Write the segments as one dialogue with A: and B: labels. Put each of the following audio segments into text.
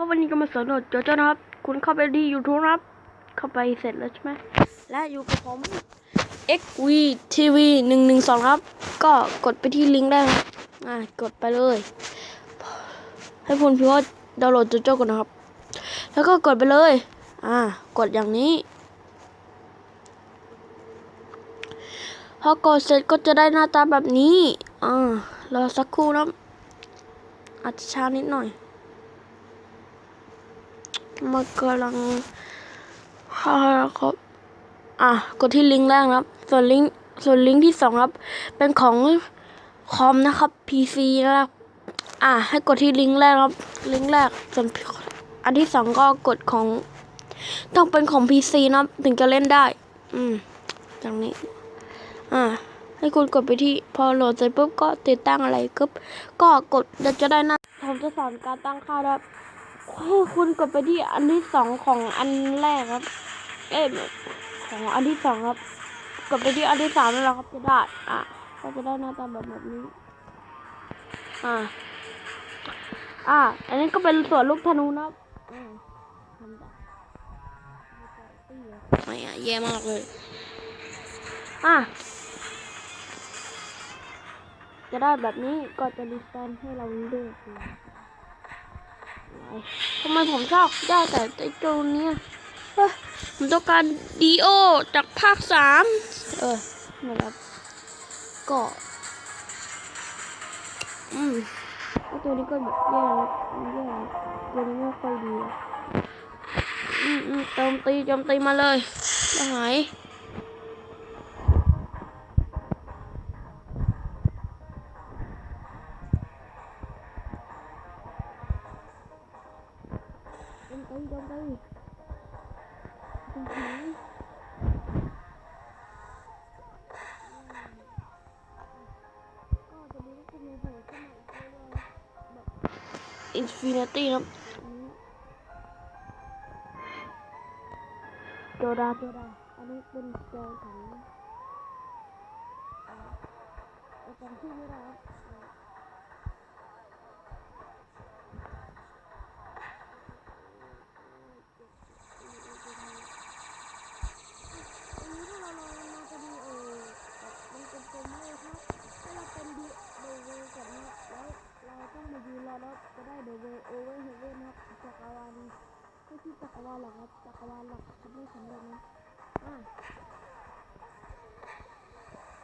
A: ครับวันนี้ก็มาสอนโหลดโจโจ้นะครับ คุณเข้าไปที่ YouTube นะครับ เข้าไปเสร็จแล้วใช่ไหมและอยู่กับผม XV TV หนึ่งหนึ่งสองครับ ก็กดไปที่ลิงก์ได้นะอ่ากดไปเลย ให้คุณพิมพ์ว่าดาวน์โหลดโจโจ้ก่อนนะครับ แล้วก็กดไปเลย อ่ากดอย่างนี้พอกดเสร็จก็จะได้หน้าตาแบบนี้ อ่ารอสักครู่นะอาจจะช้านิดหน่อย มันกำลังเข้าครับ อะ กดที่ลิงก์แรกครับ ส่วนลิงก์ส่วนลิงก์ที่สองครับ เป็นของคอมนะครับ PC นะครับ อะ ให้กดที่ลิงก์แรกครับ ลิงก์แรก ส่วนอันที่สองก็กดของ ต้องเป็นของ PC นะครับ ถึงจะเล่นได้ อืมอย่างนี้ อ่าให้คุณกดไปที่พอโหลดเสร็จปุ๊บก็ติดตั้งอะไรก็ก็กดเดี๋ยวจะได้หน้าผมจะสอนการตั้งค่าครับ คุณกดไปที่อันที่สองของอันแรกครับ เอ้ยของอันที่สองครับ กดไปที่อันที่สามแล้วครับจะได้อะก็จะได้หน้าตาแบบแบบนี้ อ่า อ่า อันนี้ก็เป็นส่วนลูกธนูนะครับอืมทำไม่อะแย่มากเลย อะ จะได้แบบนี้ก็จะรีสแตนให้เราเลือกเลย ทำไมผมชอบได้แต่ไอ้ตัวเนี้ยผมต้องการดีโอจากภาคสามเออนะครับก็อืมไอ้ตัวนี้ก็แบบแย่นะแย่ตัวนี้ไม่ค่อยดีอืมอืมโจมตีโจมตีมาเลยหาย งไงโจมตีโจมตีโจมตีก็จะมีลูกธนูโผล่ขึ้นมาอีกเรื่อยๆแบบอินฟินิตี้ครับโจดาโจดาอันนี้เป็นแกนของเอ่อเอาจำชื่อไม่ได้ครับ จักรวาลหรอกครับจักรวาลหลักทำไม่สำเร็จนะ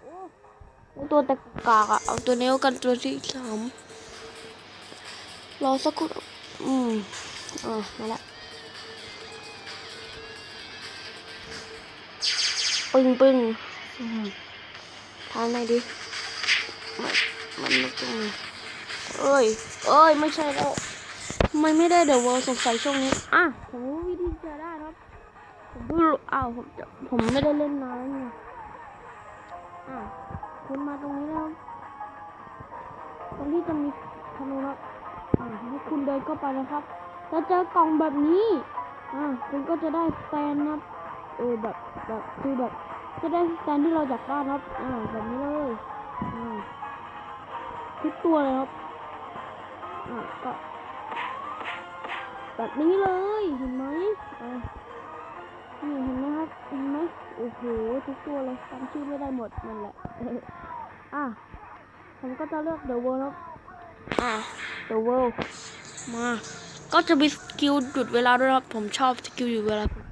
A: โอ้ตัวตะกากอะเอาตัวนี้กันตัวที่สามรอสักครู่อืมอ่ามาละปึ้งปึ้งทานไหนดิมันมันม่ตรงนี้เอ้ยเอ้ย ไม่ใช่แล้ว ไมไม่ได้เดี๋ยววอลสงสัยช่วงนี้อะผมรู้วิธีจะได้ครับ ผมเพิ่งรู้อ้าวผมจะผมไม่ได้เล่นนานแล้วไงอะคุณมาตรงนี้นะครับตรงที่จะมีธนูครับอ่าให้คุณเดินเข้าไปนะครับแล้วเจอกล่องแบบนี้ อ่าคุณก็จะได้แฟนนะครับเออแบบแบบคือแบบ จะได้แตนที่เราอยากได้ครับ อ่าแบบนี้เลยอ่าทุกตัวเลยครับ อ่าก็ แบบนี้เลยเห็นไหมอ่านี่เห็นไหมครับเห็นไหมโอ้โหทุกตัวเลยจำชื่อไม่ได้หมดนั่นแหละอะผมก็จะเลือก The World ครับอ่า The World มา ก็จะมีสกิลหยุดเวลาด้วยครับ ผมชอบสกิลหยุดเวลาผม